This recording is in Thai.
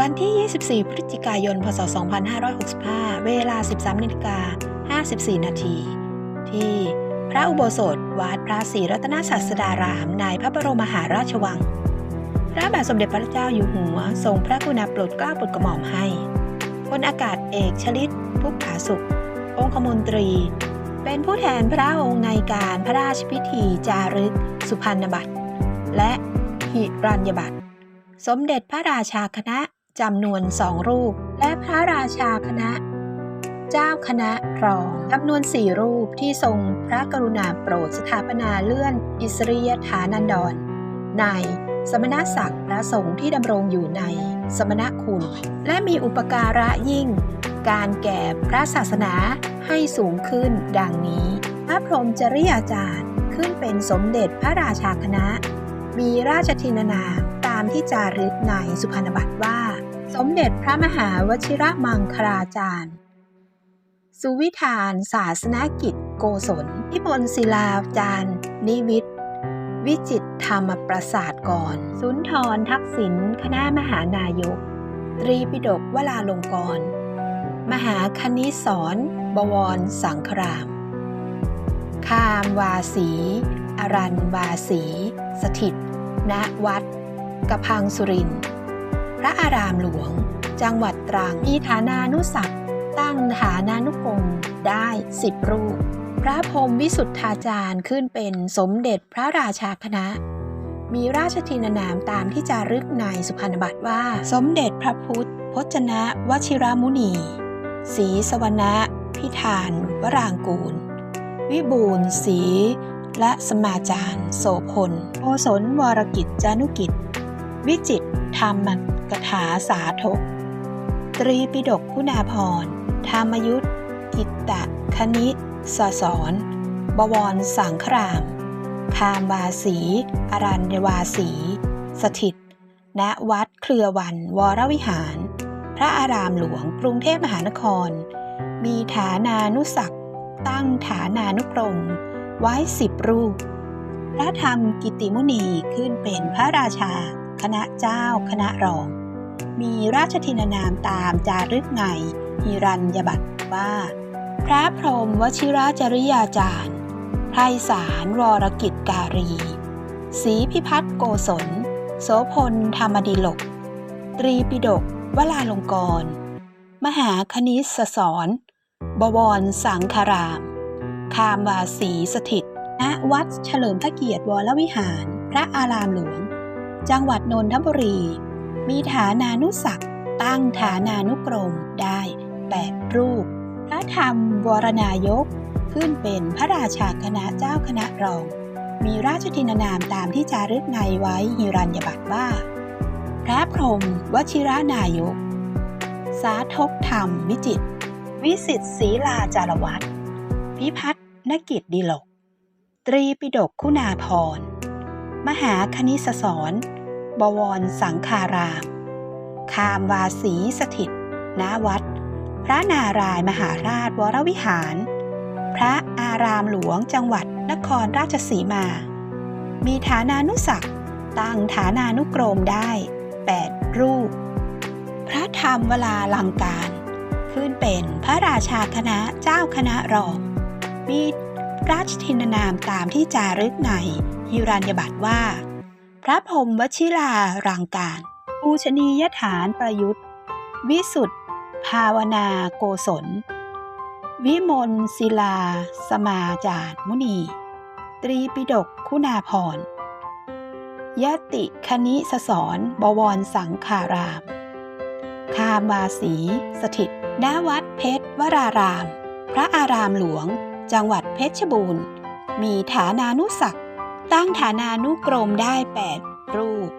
วันที่ 24 พฤศจิกายน พศ 2565 เวลา 13นาฬิกา54 นาที ที่พระอุโบสถวัดพระศรีรัตนศาสดารามในพระบรมมหาราชวัง พระบาทสมเด็จพระเจ้าอยู่หัว ทรงพระกรุณาโปรดเกล้าโปรดกระหม่อมให้พลอากาศเอกชลิตพุกผาสุข องคมนตรี เป็นผู้แทนพระองค์ในการพระราชพิธีจารึก สุพรรณบัตร และหิรัญญบัตร สมเด็จพระราชาคณะ จำนวนสองรูป และพระราชาคณะ เจ้าคณะรองจำนวนสี่รูปที่ทรงพระกรุณาโปรดสถาปนาเลื่อนอิสริยฐานันดร ในสมณศักดิ์พระสงฆ์ที่ดำรงอยู่ในสมณคุณ และมีอุปการะยิ่ง การแก่พระศาสนาให้สูงขึ้นดังนี้ พระพรหมจริยาจารย์ขึ้นเป็นสมเด็จพระราชาคณะ มีราชทินนามามที่จารึกในสุพรรณบัตรว่า สมเด็จพระมหาวชิระมังคลาจารย์ สุวิธาน ศาสนกิจ โกศลพิมลศิลาจารย์ นิวิทวิจิตธรรมประสาทก่อนสุนทรทักษิณคณะมหานายก ตรีปิฎกวลาลงกร มหาคณิสรบวรสังคราม คามวาสี อรันวาสี สถิต ณวัด กระพังสุริน พระอารามหลวง จังหวัดตรัง มีฐานานุศักดิ์ตั้งฐานานุกรมได้สิบรูป พระพรมวิสุทธาจารย์ขึ้นเป็นสมเด็จพระราชาคณะ มีราชทินนามตามที่จารึกในสุพรรณบัตรว่า สมเด็จพระพุทธพจนะ วชิรามุนีศรีสวนะพิธาน วรางกูล วิบูลศรีและสมาจารย์ โสพล โอสนวรกิจจานุกิจ วิจิตธรรมกถาสาธกตรีปิฎกคุณาพร ธรรมยุทธกิตตะ คณิสสอน บวรสังคราม คามวาสี อรันวาสี สถิต ณ วัดเครือวันวรวิหาร พระอารามหลวงกรุงเทพมหานคร มีฐานานุศักตั้งฐานานุกรม ไว้สิบรูป พระธรรมกิติมุนีขึ้นเป็นพระราชา คณะเจ้าคณะรอง มีราชทินนามตามจารึกในฮิรัญญบัตรว่า พระพรหมวชิราจริยาจารย์ไพศาลวรกิจการีศรีพิพัฒน์โกศล โสพลธรรมดิลก ตรีปิฎกวลาลงกร มหาคณิสสอนบวรสังคาราม คามวาสีสถิตณวัดเฉลิมพระเกียรติวรวิหาร พระอารามหลวง จังหวัดนนทบุรี มีฐานานุศักตั้งฐานานุกรมได้แปดรูป พระธรรมวรนายกขึ้นเป็นพระราชาคณะเจ้าคณะรอง มีราชทินานามตามที่จารึกในไว้ฮิรัญญบัตรว่า พระพรหมวชิรานายก สาธกธรรมวิจิต วิสิตศรีลาจารวัตรพิพัฒนกิจดีหลก ตรีปิฎกคุณาพร มหาคณิสสอนบวรสังคาราม คามวาสีสถิตณวัด พระนารายมหาราชวรวิหาร พระอารามหลวงจังหวัดนครราชสีมา มีฐานานุศักตั้งฐานานุกรมได้ 8 รูป พระธรรมเวลาลังการ ขึ้นเป็นพระราชาคณะเจ้าคณะรองมีราชทินนามตามที่จารึกใน ฮิรัญญบัตรว่า พระพรมวชิรารังการ ปูชนียฐานประยุทธ์ วิสุทธภาวนาโกศล วิมลศิลา สมาจารมุนี ตรีปิฎกคุณาพรยติคณิสสอนบวรสังคาราม คามวาสี สถิตณวัดเพชรวราราม พระอารามหลวง จังหวัดเพชรบูรณ์ มีฐานานุศักดิ์ ตั้งฐานานุกรมได้ 8 รูป